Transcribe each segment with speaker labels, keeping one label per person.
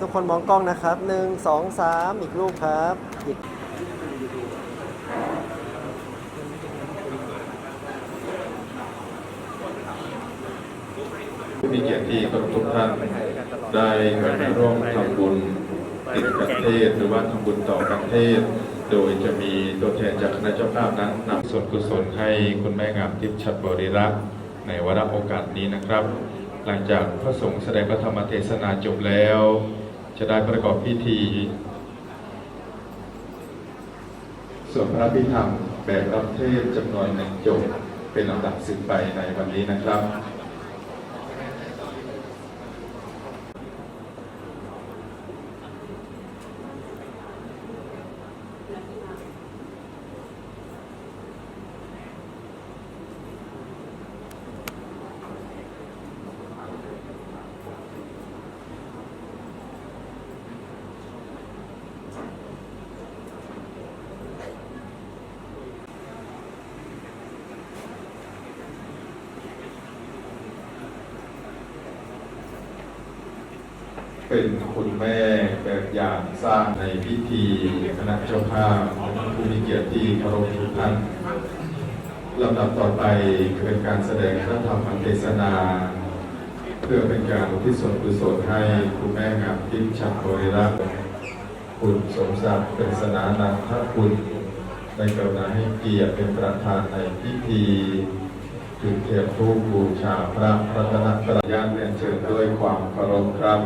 Speaker 1: ทุกคนมองกล้องนะครับหนึ่งสองสามอีกรูปครับอีก
Speaker 2: มีเกียรติที่เคารพทุกท่านได้มาร่วมทำบุญติดกันเทศหรือว่าทำบุญต่อกันเทศ โดยจะมีตัวแทนจากคณะเจ้าภาพนั้นนำส่วนกุศลให้คุณแม่งามทิพย์ชัดบริรักษ์ในวาระโอกาสนี้นะครับ หลังจากพระสงฆ์แสดงพระธรรมเทศนาจบแล้ว จะได้ประกอบพิธีส่วนพระพิธรรมแบบรับเทศจำนวนหนึ่งจบเป็นลำดับสืบไปในวันนี้นะครับ เป็นคุณแม่แบบอย่างสร้างในพิธีคณะเจ้าภาพผู้มีเกียรติที่เคารพทุกท่านลำดับต่อไปเป็นการแสดงพระธรรมเทศนา เพื่อเป็นการอุทิศส่วนกุศลให้คุณแม่งามทิพย์ชัดบริรักษ์คุณสมศักดิ์เป็นสนานันทคุณในกรุณาให้เกียรติเป็นประธานในพิธีจุดเทียนธูปบูชาพระรัตนตรัยญาณเรียนเชิญด้วยความเคารพครับ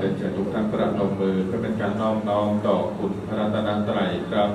Speaker 2: ครับเป็นเชิญทุกท่านประนมมือเพื่อเป็นการน้อมน้อมต่อคุณพระรัตนตรัยครับ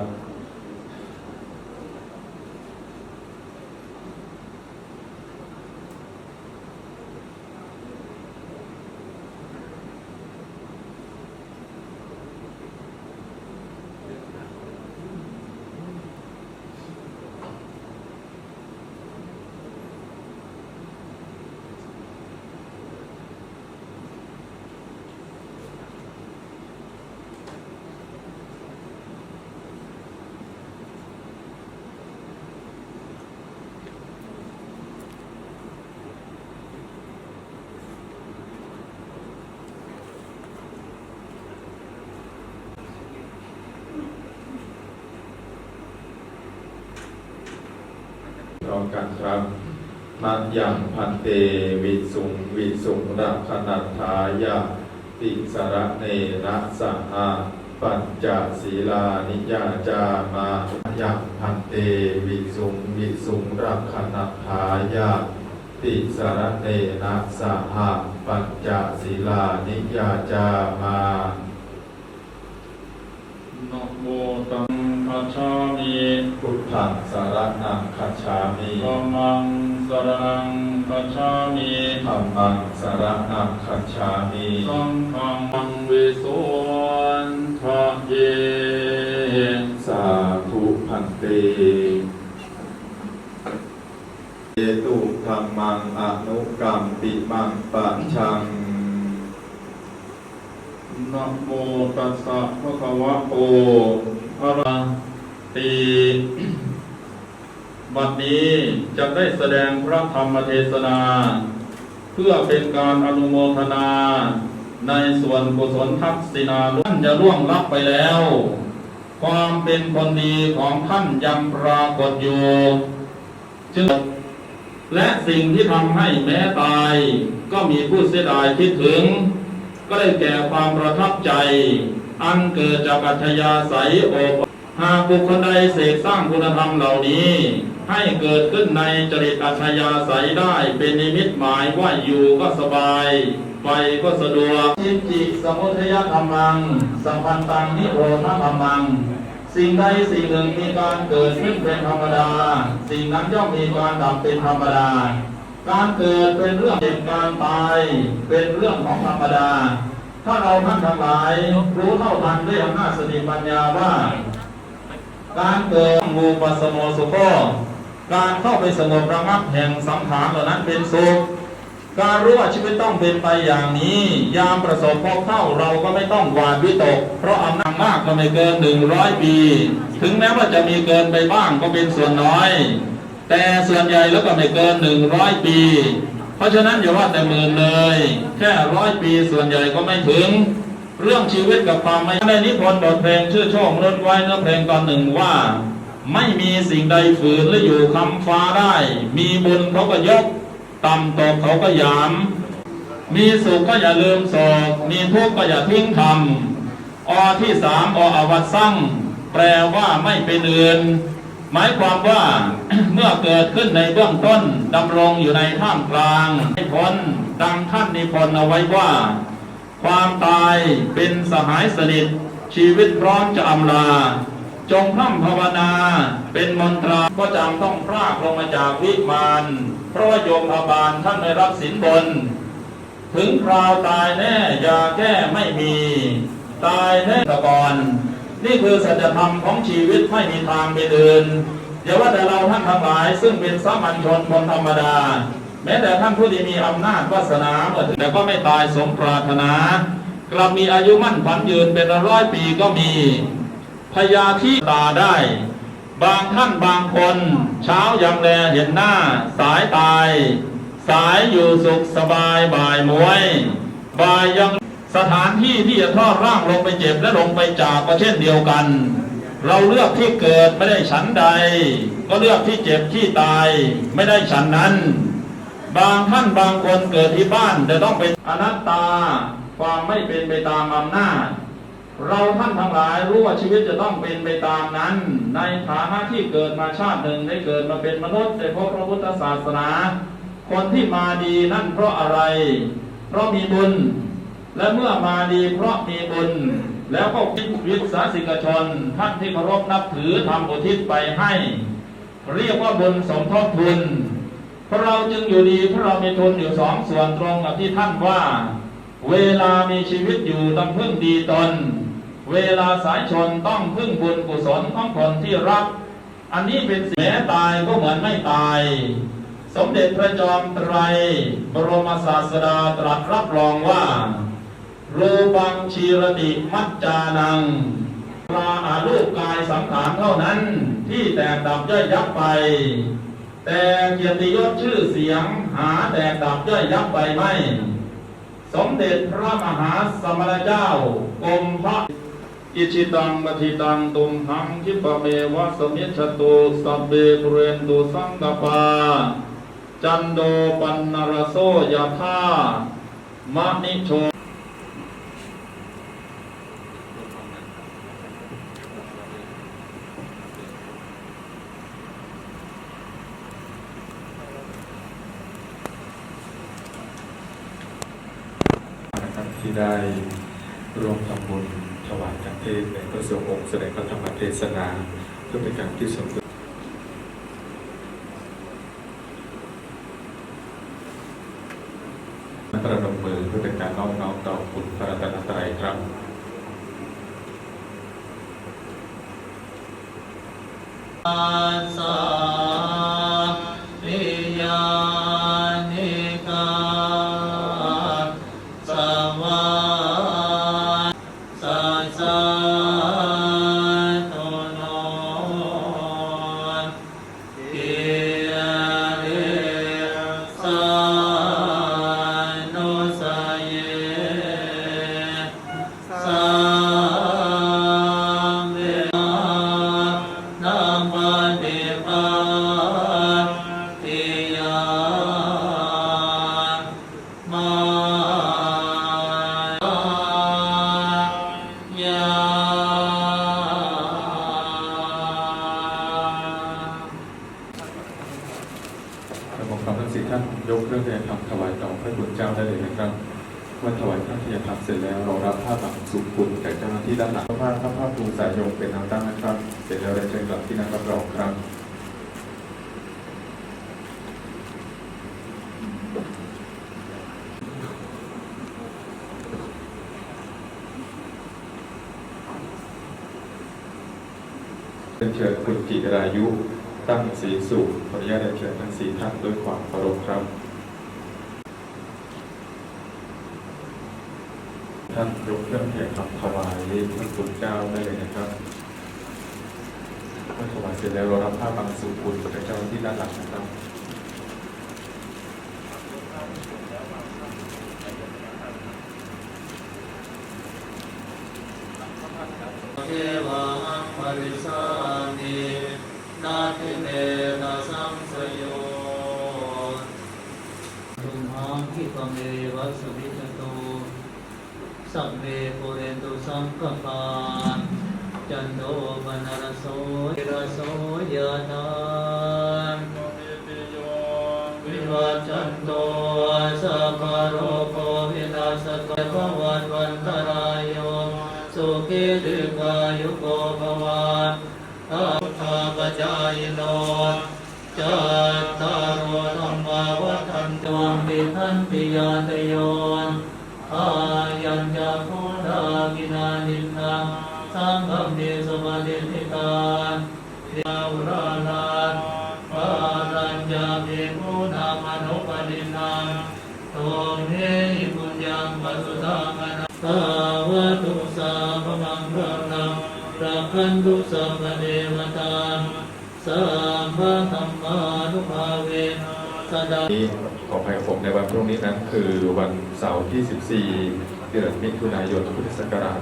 Speaker 2: พ ร้อมกันครับมัจยังพันเตวิสุงวิสุงรักขนัทายะติสระเนระสหะปัญจศีลานิยาจามายังพันเตวิสุงวิสุงรักขนัทายะติสระเนระสหะปัญจศีลานิยาจามา
Speaker 3: นะโมตัง คัจฉามิ
Speaker 2: พุทธังสารนังคัจฉามิ
Speaker 3: ธัมมังสรณังคัจฉามิ
Speaker 2: ธัมมังสารนังคัจฉามิ
Speaker 3: สังฆังวิโสนทะเย
Speaker 2: สาธุพันเตเยตุธรรมังอนุกรรมปิมังปัญชัง
Speaker 3: นะโมตัสสะภะคะวะโต อะระตีบัดนี้จะได้แสดงพระธรรมเทศนา เพื่อเป็นการอนุโมทนา ในส่วนกุศลทักษิณาท่านจะล่วงลับไปแล้ว ความเป็นคนดีของท่านยังปรากฏอยู่จึงและสิ่งที่ทำให้แม้ตาย ก็มีผู้เสียดายคิดถึง ก็ได้แก่ความประทับใจ อันเกิดจากอัธยาศัยโอบหากบุคคลใดเสกสร้างคุณธรรมเหล่านี้ ให้เกิดขึ้นในจริตอัธยาศัยได้เป็นนิมิตหมายว่าอยู่ก็สบาย ไปก็สะดวกจิตจิสมุทยธรรมัง สัมพันตังนิโรธธรรมัง สิ่งใดสิ่งหนึ่งมีการเกิดขึ้นเป็นธรรมดา สิ่งนั้นย่อมมีการดับเป็นธรรมดาการเกิดเป็นเรื่องเจ็บการตาย เป็นเรื่องของธรรมดา ถ้าเราท่านทั้งหลายรู้เท่าทันด้วยอำนาจสติปัญญาว่า การเกิดมูปัสสโมสุโขการเข้าไปสงบระงับแห่งสังขารเหล่านั้นเป็นสุขการรู้ว่าชีวิตต้องเป็นไปอย่างนี้ ยามประสบพบเข้าเราก็ไม่ต้องหวาดวิตก เพราะอำนาจมากก็ไม่เกินหนึ่งร้อยปี ถึงแม้ว่าจะมีเกินไปบ้างก็เป็นส่วนน้อย แต่ส่วนใหญ่แล้วก็ไม่เกินหนึ่งร้อยปี เพราะฉะนั้นอย่าว่าแต่หมื่นเลย แค่ร้อยปีส่วนใหญ่ก็ไม่ถึง เรื่องชีวิตกับความไม่ในนิพนธ์บทเพลงชื่อโชครถไว้เนื้อเพลงตอนหนึ่งว่า ไม่มีสิ่งใดฝืนหรือยู่คำฟ้าได้ มีบุญเขาก็ยกต่ำตกเขาก็ยาม มีสุขก็อย่าลืมโศกมีทุกข์ก็อย่าทิ้งทำอที่สามออวัตสั่งแปลว่าไม่เป็นอื่น หมายความว่าเมื่อเกิดขึ้นในเบื้องต้นดำรงอยู่ในท่ามกลางให้พ้นดังท่านนิพนธ์เอาไว้ว่า ความตายเป็นสหายสนิท ชีวิตพร้อมจะอำลา จงพร่ำภาวนา เป็นมนตราก็จำต้องพรากลงมาจากวิมานเพราะว่าโยมพบาลท่านไม่รับสินบน ถึงคราวตายแน่ยาแก้ไม่มี ตายแน่ตะกอน นี่คือสัจธรรมของชีวิตไม่มีทางเป็นอื่นอย่าว่าแต่เราท่านทั้งหลาย ซึ่งเป็นสามัญชนคนธรรมดา แม้แต่ท่านผู้ที่มีอำนาจวาสนาเมื่อแต่ก็ไม่ตายสมปรารถนา กลับมีอายุมั่นขวัญยืนเป็นร้อยปีก็มีพยาที่ตาได้ บางท่านบางคน เช้ายังแลเห็นหน้า สายตาย สายอยู่สุขสบายบ่ายมวย บ่ายยัง สถานที่ที่จะทอดร่างลงไปเจ็บและลงไปจากก็เช่นเดียวกัน เราเลือกที่เกิดไม่ได้ฉันใด ก็เลือกที่เจ็บที่ตายไม่ได้ฉันนั้น บางท่านบางคนเกิดที่บ้านแต่ต้องเป็นอนัตตา ความไม่เป็นไปตามอำนาจ เราท่านทั้งหลายรู้ว่าชีวิตจะต้องเป็นไปตามนั้น ในฐานะที่เกิดมาชาติหนึ่งได้เกิดมาเป็นมนุษย์ได้พบพระพุทธศาสนา คนที่มาดีนั่นเพราะอะไร เพราะมีบุญ และเมื่อมาดีเพราะมีบุญ แล้วก็คิดวิสาสิกชนท่านที่เคารพนับถือทำอุทิศไปให้ เรียกว่าบุญสมทบทุนเพราะเราจึงอยู่ดีเพราะเรามีทุนอยู่สองส่วนตรงกับที่ท่านว่า เวลามีชีวิตอยู่ต้องพึ่งดีตน เวลาสายชนต้องพึ่งบุญกุศลของคนที่รัก อันนี้เป็นสิ่งแม้ตายก็เหมือนไม่ตาย สมเด็จพระจอมไตร บรมศาสดาตรัสรับรองว่า รูปังชีรติมัจจานังปลาอารูปกายสังขารเท่านั้นที่แตกดับย่อยยับไป แต่เกียรติยศชื่อเสียงหาแตกดับย่อยยับไปไม่ สมเด็จพระมหาสมณเจ้ากรมพระอิชิตังปฏิตังตุมหังคิปะเมวะสมิชตุสัพเบปุเรนตุสังกปา จันโดปันนรโสยธามะนิโช
Speaker 2: นะครับที่ ได้ร่วมทำบุญถวายจักเทศในพระสงฆ์องค์แสดงพระธรรมเทศนาเพื่อเป็นการที่สมดุลประนมมือเพื่อเป็นการน้อมน้อมต่อคุณพระรัตนตรัยครับ
Speaker 4: อาสา
Speaker 2: ข้าพระผ้าปูสายยงเป็นทางตั้งนะครับ เสร็จแล้วได้เชิญกลับที่นั่งรับรองครับเป็นเชิญคุณจิรายุ ตั้งศรีสุขขออนุญาตเรียนเชิญทั้งสีท่านด้วยความเคารพครับ ท่านยกเครื่องเทียนครับถวายพระคุณเจ้าได้เลยนะครับเมื่อถวายเสร็จแล้วเรารับผ้าบางสุกุลพระเจ้าที่ด้านหลังนะครับ
Speaker 4: เทวะหังปริสานินาทิเนนะสังสโยตุมหังคิปเมวะสุวิจตุ สัพเพปุเรนตุสังกปาจันโทปนรโสยรโสยะนานวิวัจันโตสัพพโรโควินาศกะภวันวันตรายโยสุขิติกายุโกภวะอาภาปจายโน รักขันตุสัมปเดวตาสัมภะธรรมานุภาเวนะสดา
Speaker 2: นี้ขออภัยกับผมในวันพรุ่งนี้นั้นคือวันเสาร์ที่ 14 เดือนมิถุนายนพุทธศักราช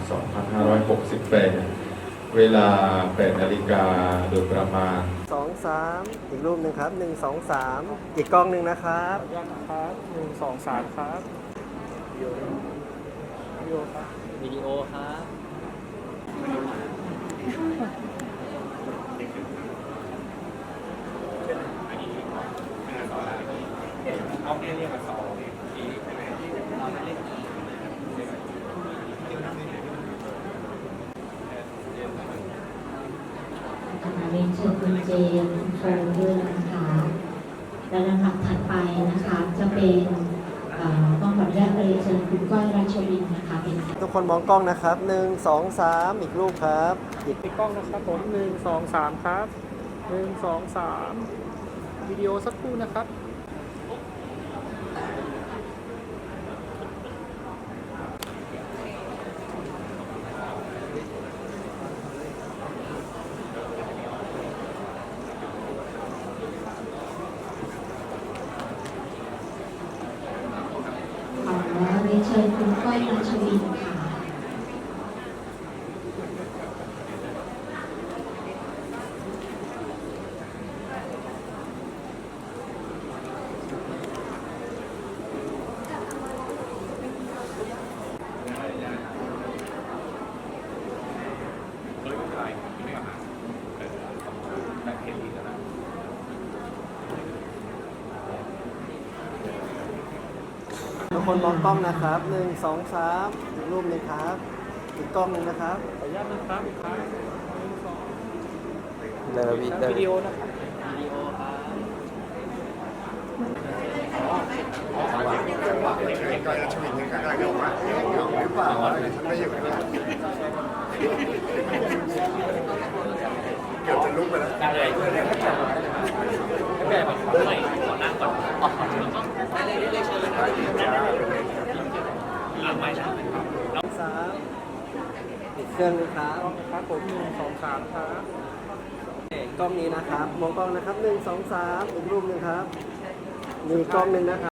Speaker 2: 2568 เวลา 8 นาฬิกาโดยประมาณ
Speaker 1: สองสามอีกรูปหนึ่งครับหนึ่งสองสามอีกกล้องหนึ่งนะครับ
Speaker 5: ขออนุญาตนะครับหนึ่งสองสามครับวิดีโอวิดี โอครับ
Speaker 4: วิดีโอครับ
Speaker 6: นะคะเรียนเชิญคุณเจมส์ฟร์ด้วยนะคะลำดับถัดไปนะคะ จะเป็นเอ่อต้องขออนุญาตเรียนเชิญคุณ ก้อยราชวินนะคะเป็น
Speaker 1: ทุกคนมองกล้องนะครับหนึ่งสองสามอีกรูปครับอีก
Speaker 5: ติดกล้องนะครับผมหนึ่งสองสามครับหนึ่งสองสามวิดีโอสักครู่นะครับ
Speaker 6: รียนเชิญคุณก้อยราชวิน
Speaker 1: ทุกคนมองกล้องนะครับหนึ่งสองสามอีกรูปหนึ่งครับอีกกล้องหนึ่งนะครับ
Speaker 5: ขออนุญาตนะครับอีกครั้งหนึ่งสอง
Speaker 1: เดวิ
Speaker 5: แล้ว
Speaker 1: เด
Speaker 5: วิ
Speaker 1: วิ
Speaker 5: ดีโอนะ ครับ
Speaker 1: สามติดเครื่องนึงครับ
Speaker 5: ครับผมหนึ่งสองสามครับ
Speaker 1: กล้องนี้นะครับมองกล้องนะครับหนึ่งสองสามอีกรูปหนึ่งครับมีกล้องหนึ่งนะครับ